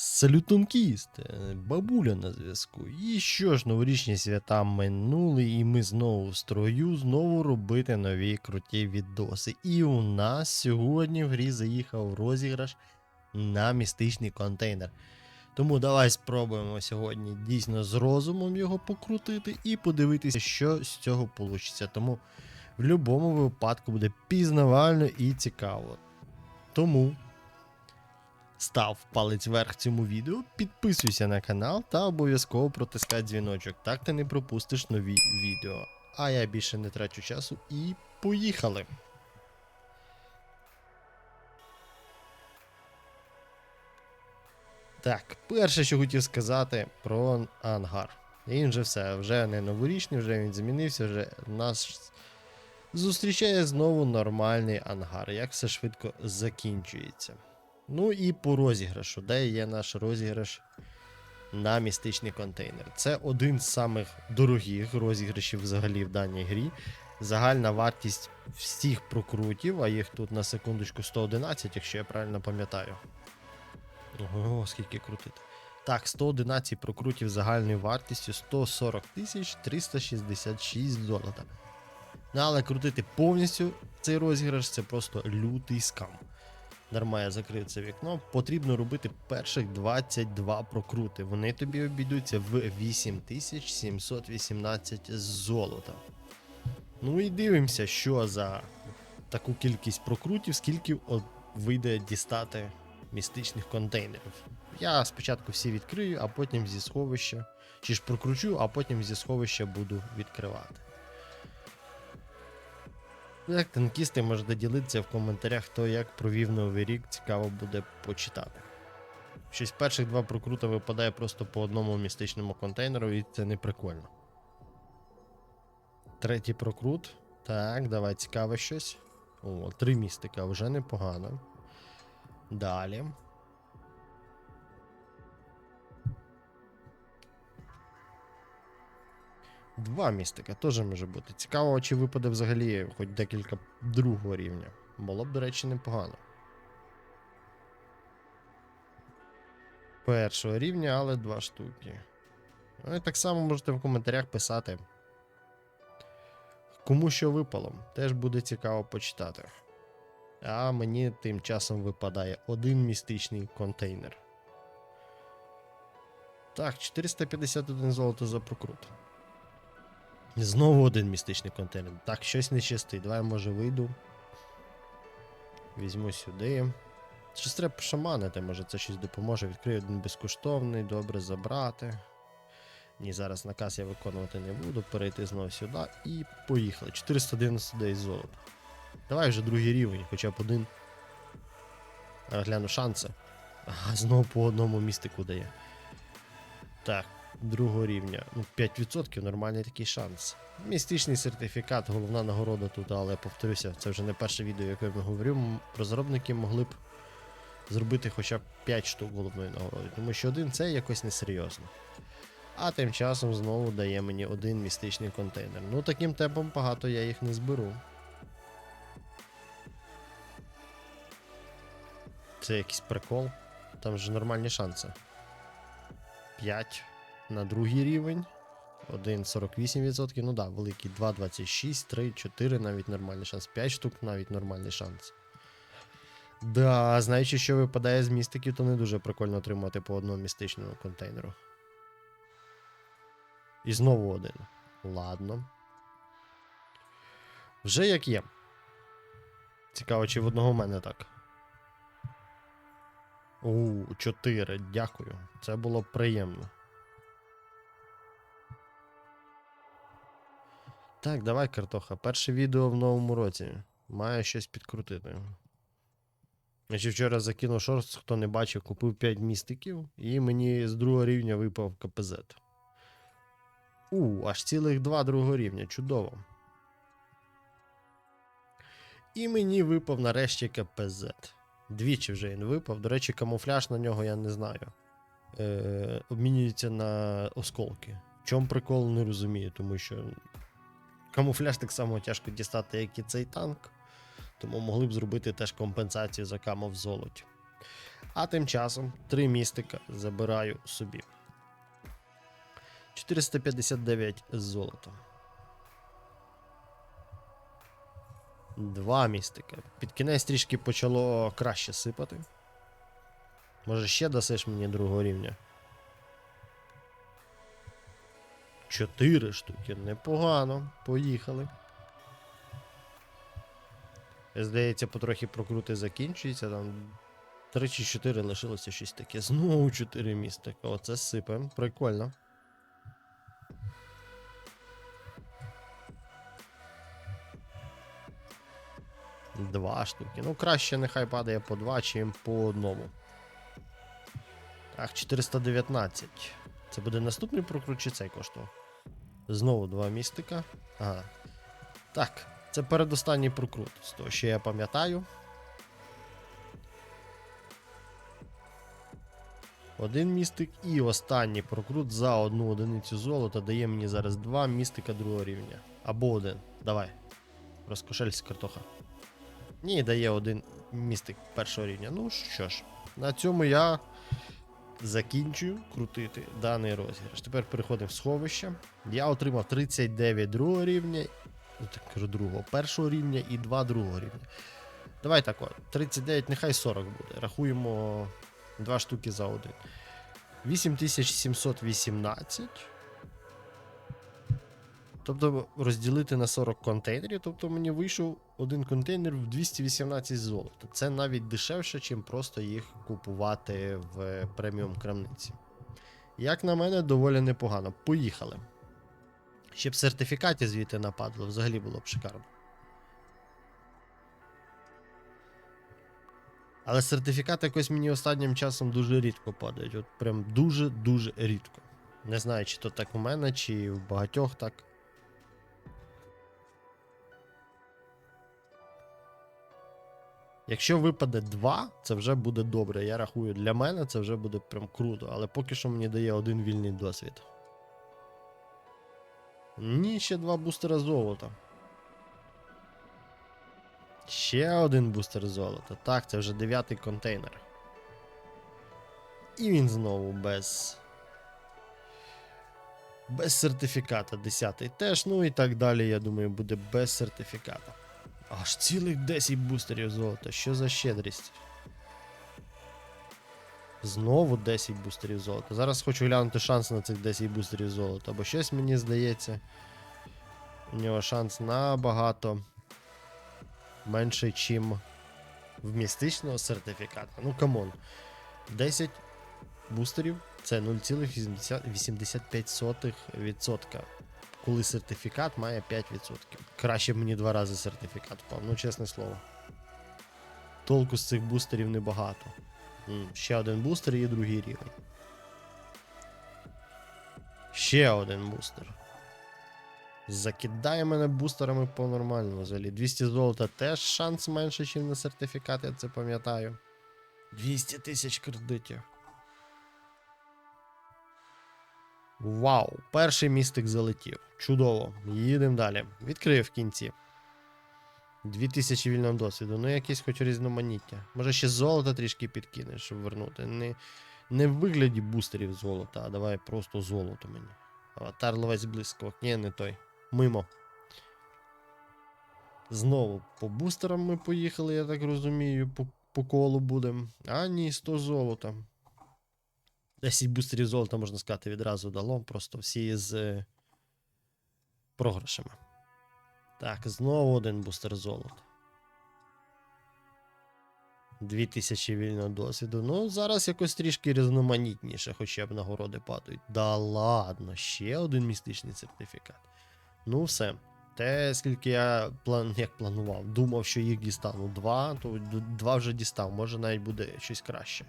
Салютункіст, е, бабуля на зв'язку. І що ж, новорічні свята минули, і ми знову в строю, знову робити нові круті відоси. І у нас сьогодні в грі заїхав розіграш на містичний контейнер. Тому давай спробуємо сьогодні дійсно з розумом його покрутити і подивитися, що з цього вийде. Тому в будь-якому випадку буде пізнавально і цікаво. Тому став палець вверх цьому відео, підписуйся на канал та обов'язково протискай дзвіночок. Так ти не пропустиш нові відео. А я більше не трачу часу і поїхали. Так, перше, що хотів сказати про ангар. Він вже все, вже не новорічний, вже він змінився, вже нас зустрічає знову нормальний ангар. Як все швидко закінчується. Ну і по розіграшу, де є наш розіграш на містичний контейнер. Це один з самих дорогих розіграшів взагалі в даній грі. Загальна вартість всіх прокрутів, а їх тут на секундочку 111, якщо я правильно пам'ятаю. Ого, скільки крутити. Так, 111 прокрутів загальною вартістю 140 тисяч 366 золота. Ну, але крутити повністю цей розіграш це просто лютий скам. Дарма я закрив це вікно. Потрібно робити перших 22 прокрути. Вони тобі обійдуться в 8718 золота. Ну і дивимося, що за таку кількість прокрутів, скільки вийде дістати містичних контейнерів. Я спочатку всі відкрию, а потім зі сховища. Чи ж прокручу, а потім зі сховища буду відкривати. Як танкісти можете ділитися в коментарях, хто як провів новий рік, цікаво буде почитати. Щось перших два прокрута випадає просто по одному містичному контейнеру, і це не прикольно. Третій прокрут. Так, давай цікаве щось. О, три містика вже непогано. Далі. Два містика теж може бути. Цікаво, чи випаде взагалі хоч декілька другого рівня. Було б, до речі, непогано. Першого рівня, але два штуки. Ну і так само можете в коментарях писати. Кому що випало, теж буде цікаво почитати. А мені тим часом випадає один містичний контейнер. Так, 451 золото за прокрут. Знову один містичний контейнер. Так, щось не щастить. Давай, може, вийду. Візьму сюди. Щось треба пошаманити, може це щось допоможе. Відкрию один безкоштовний, добре забрати. Ні, зараз наказ я виконувати не буду. Перейти знову сюди і поїхали. 499 золота. Давай вже другий рівень, хоча б один. Гляну шанси. Ага, знову по одному містику дає. Так, другого рівня. Ну, 5% нормальний такий шанс. Містичний сертифікат, головна нагорода тут, але повторюся, це вже не перше відео, яке я говорю. Розробники могли б зробити хоча б 5 штук головної нагороди, тому що один це якось несерйозно. А тим часом знову дає мені один містичний контейнер. Ну таким темпом багато я їх не зберу. Це якийсь прикол. Там же нормальні шанси. 5 на другий рівень. 1,48%. Ну да, великий 2,26, 3, 4 навіть нормальний шанс. 5 штук навіть нормальний шанс. Да, знаючи, що випадає з містиків, то не дуже прикольно отримати по одному містичному контейнеру. І знову один. Ладно. Вже як є. Цікаво, чи в одного в мене так. У, 4, дякую. Це було приємно. Так, давай, картоха. Перше відео в новому році. Має щось підкрутити. Я ще вчора закинув шорт, хто не бачив, купив 5 містиків, і мені з другого рівня випав КПЗ. У, аж цілих два другого рівня. Чудово. І мені випав нарешті КПЗ. Двічі вже він випав. До речі, камуфляж на нього я не знаю. Е, обмінюється на осколки. В чому прикол не розумію, тому що камуфляж так само тяжко дістати, як і цей танк. Тому могли б зробити теж компенсацію за камо в золоті. А тим часом три містика забираю собі. 459 золота. Два містика. Під кінець трішки почало краще сипати. Може ще дасиш мені другого рівня? Чотири штуки. Непогано. Поїхали. Здається, потрохи прокрути закінчується. Там 3 чи 4 лишилося щось таке. Знову 4 містика. Оце сипе. Прикольно. Два штуки. Ну, краще нехай падає по два, чим по одному. Так, 419. Це буде наступний прокрут, чи цей коштував? Знову два містика. Ага. Так, це передостанній прокрут. З того, що я пам'ятаю. Один містик і останній прокрут за одну одиницю золота дає мені зараз два містика другого рівня. Або один. Давай. Розкошелься картоха. Ні, дає один містик першого рівня. Ну що ж, на цьому я закінчую крутити даний розіграш. Тепер переходимо в сховище. Я отримав 39 другого рівня, ну, кажу, другого, першого рівня і 2 другого рівня. Давай так от, 39, нехай 40 буде. Рахуємо 2 штуки за один. 8718. Тобто розділити на 40 контейнерів, тобто мені вийшов один контейнер в 218 золота. Це навіть дешевше, ніж просто їх купувати в преміум крамниці. Як на мене, доволі непогано. Поїхали. Ще б сертифікатів звідти нападло, взагалі було б шикарно. Але сертифікати якось мені останнім часом дуже рідко падають. От прям дуже-дуже рідко. Не знаю, чи то так у мене, чи в багатьох так. Якщо випаде 2, це вже буде добре. Я рахую, для мене це вже буде прям круто, але поки що мені дає один вільний досвід. Ні, ще два бустера золота. Ще один бустер золота. Так, це вже дев'ятий контейнер. І він знову без. Без сертифіката. Десятий теж. Ну і так далі, я думаю, буде без сертифіката. Аж цілих 10 бустерів золота. Що за щедрість? Знову 10 бустерів золота. Зараз хочу глянути шанс на цих 10 бустерів золота, бо щось мені здається. У нього шанс набагато менший, чим в містичного сертифіката. Ну, камон. 10 бустерів це 0,85%, коли сертифікат має 5%. Краще б мені два рази сертифікат впав, ну чесне слово. Толку з цих бустерів небагато. Ще один бустер і другий рівень. Ще один бустер. Закидає мене бустерами по-нормальному взагалі. 200 золота теж шанс менше, ніж на сертифікат, я це пам'ятаю. 200 тисяч кредитів. Вау! Перший містик залетів. Чудово. Їдемо далі. Відкрив в кінці. 2000 вільного досвіду. Ну, якесь хоч різноманіття. Може ще золото трішки підкинеш, щоб вернути. Не, не в вигляді бустерів золота, а давай просто золото мені. Аватар ловець блискавок. Ні, не той. Мимо. Знову по бустерам ми поїхали, я так розумію, по, по колу будемо. А, ні, 100 золота. 10 бустерів золота, можна сказати, відразу дало. Просто всі з е, програшами. Так, знову один бустер золота. 2000 вільного досвіду. Ну, зараз якось трішки різноманітніше, хоча б нагороди падають. Да ладно, ще один містичний сертифікат. Ну, все. Те, скільки я план... як планував, думав, що їх дістану два, то два вже дістав, може навіть буде щось краще.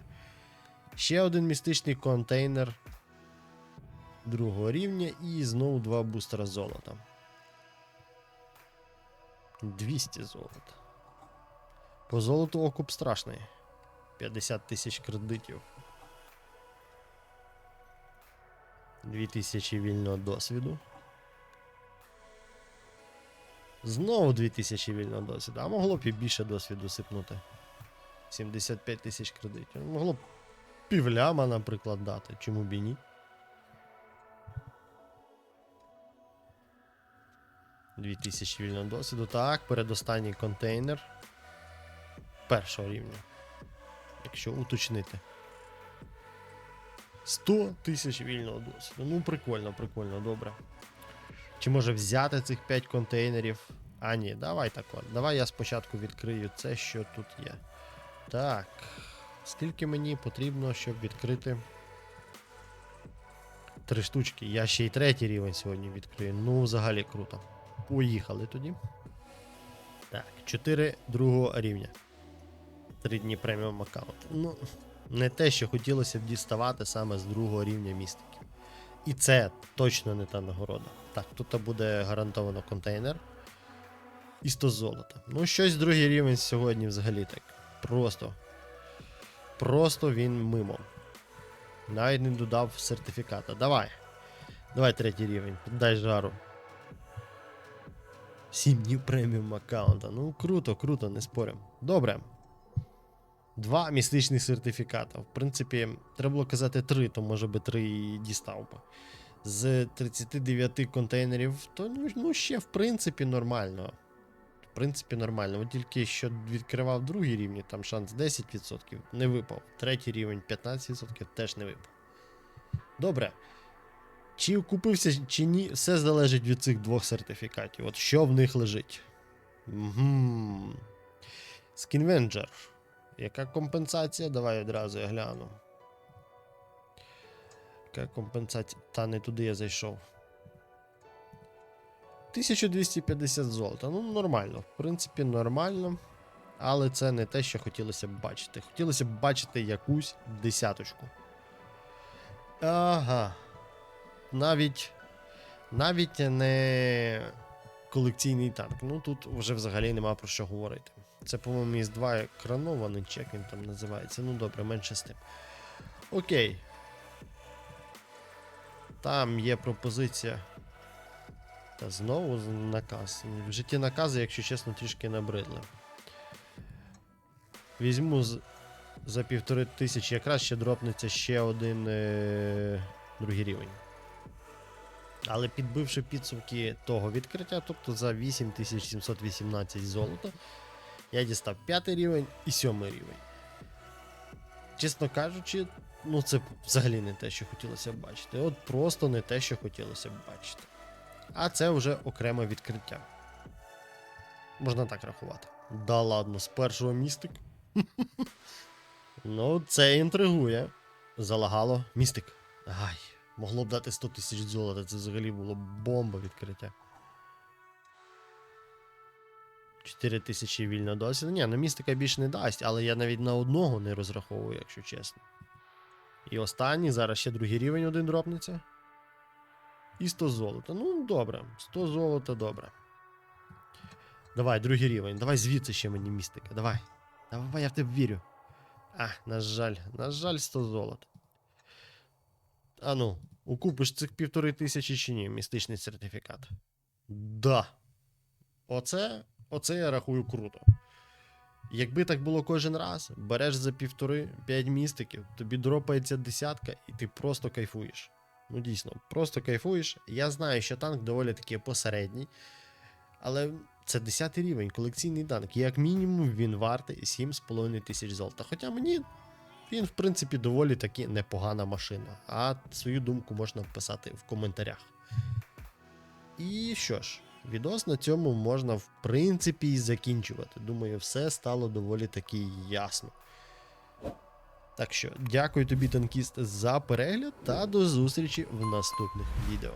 Ще один містичний контейнер другого рівня і знову два бустера золота. 200 золота. По золоту окуп страшний. 50 тисяч кредитів. 2000 вільного досвіду. Знову 2000 вільного досвіду. А могло б і більше досвіду сипнути. 75 тисяч кредитів. Могло б півляма, наприклад, дати. Чому б і ні? Дві тисячі вільного досвіду. Так, передостанній контейнер. Першого рівня. Якщо уточнити. 100 тисяч вільного досвіду. Ну, прикольно, прикольно, добре. Чи може взяти цих 5 контейнерів? А, ні, давай так. Давай я спочатку відкрию це, що тут є. Так. Скільки мені потрібно, щоб відкрити. Три штучки. Я ще й третій рівень сьогодні відкрию. Ну, взагалі круто. Поїхали тоді. Так, 4 другого рівня. 3 дні преміум аккаунт. Ну, не те, що хотілося б діставати саме з другого рівня містиків. І це точно не та нагорода. Так, тут буде гарантовано контейнер. І 100 золота. Ну, щось другий рівень сьогодні взагалі так. Просто. Просто він мимо. Навіть не додав сертифіката. Давай. Давай третій рівень. Дай жару. 7 днів преміум аккаунта. Ну, круто, круто, не спорим. Добре. Два містичних сертифіката. В принципі, треба було казати три, то може би три і дістав би. З 39 контейнерів, то ну, ще в принципі нормально. В принципі, нормально. От тільки що відкривав другий рівні, там шанс 10%, не випав. Третій рівень 15% теж не випав. Добре. Чи окупився, чи ні, все залежить від цих двох сертифікатів. От що в них лежить. Угу. Скінвенджер. Яка компенсація? Давай одразу я гляну. Яка компенсація? Та не туди я зайшов. 1250 золота. Ну, нормально. В принципі, нормально. Але це не те, що хотілося б бачити. Хотілося б бачити якусь десяточку. Ага. Навіть. Навіть не колекційний танк. Ну тут вже взагалі нема про що говорити. Це, по-моєму, із 2 екранований, чи як він там називається. Ну добре, менше з тим. Окей. Там є пропозиція. Та знову наказ. В житті накази, якщо чесно, трішки набридли. Візьму з, за півтори тисячі, якраз ще дропнеться ще один е, другий рівень. Але підбивши підсумки того відкриття, тобто за 8718 золота, я дістав п'ятий рівень і сьомий рівень. Чесно кажучи, ну це взагалі не те, що хотілося б бачити. От просто не те, що хотілося б бачити. А це вже окреме відкриття. Можна так рахувати. Да ладно, з першого містик. ну, це інтригує. Залагало містик. Ай, могло б дати 100 тисяч золота, це взагалі було бомба відкриття. 4 тисячі вільно досвіду. Ні, на містика більше не дасть, але я навіть на одного не розраховую, якщо чесно. І останній, зараз ще другий рівень один дропнеться. І 100 золота. Ну, добре. 100 золота, добре. Давай, другий рівень. Давай звідси ще мені містика. Давай. Давай, я в тебе вірю. А, на жаль, на жаль, 100 золота. А ну, укупиш цих півтори тисячі чи ні, містичний сертифікат. Да. Оце, оце я рахую круто. Якби так було кожен раз, береш за півтори 5 містиків, тобі дропається десятка, і ти просто кайфуєш. Ну дійсно, просто кайфуєш. Я знаю, що танк доволі таки посередній, але це 10 рівень, колекційний танк. Як мінімум він вартий 7,5 тисяч золота. Хоча мені він, в принципі, доволі таки непогана машина. А свою думку можна вписати в коментарях. І що ж, відос на цьому можна, в принципі, і закінчувати. Думаю, все стало доволі таки ясно. Так що, дякую тобі, танкіст, за перегляд та до зустрічі в наступних відео.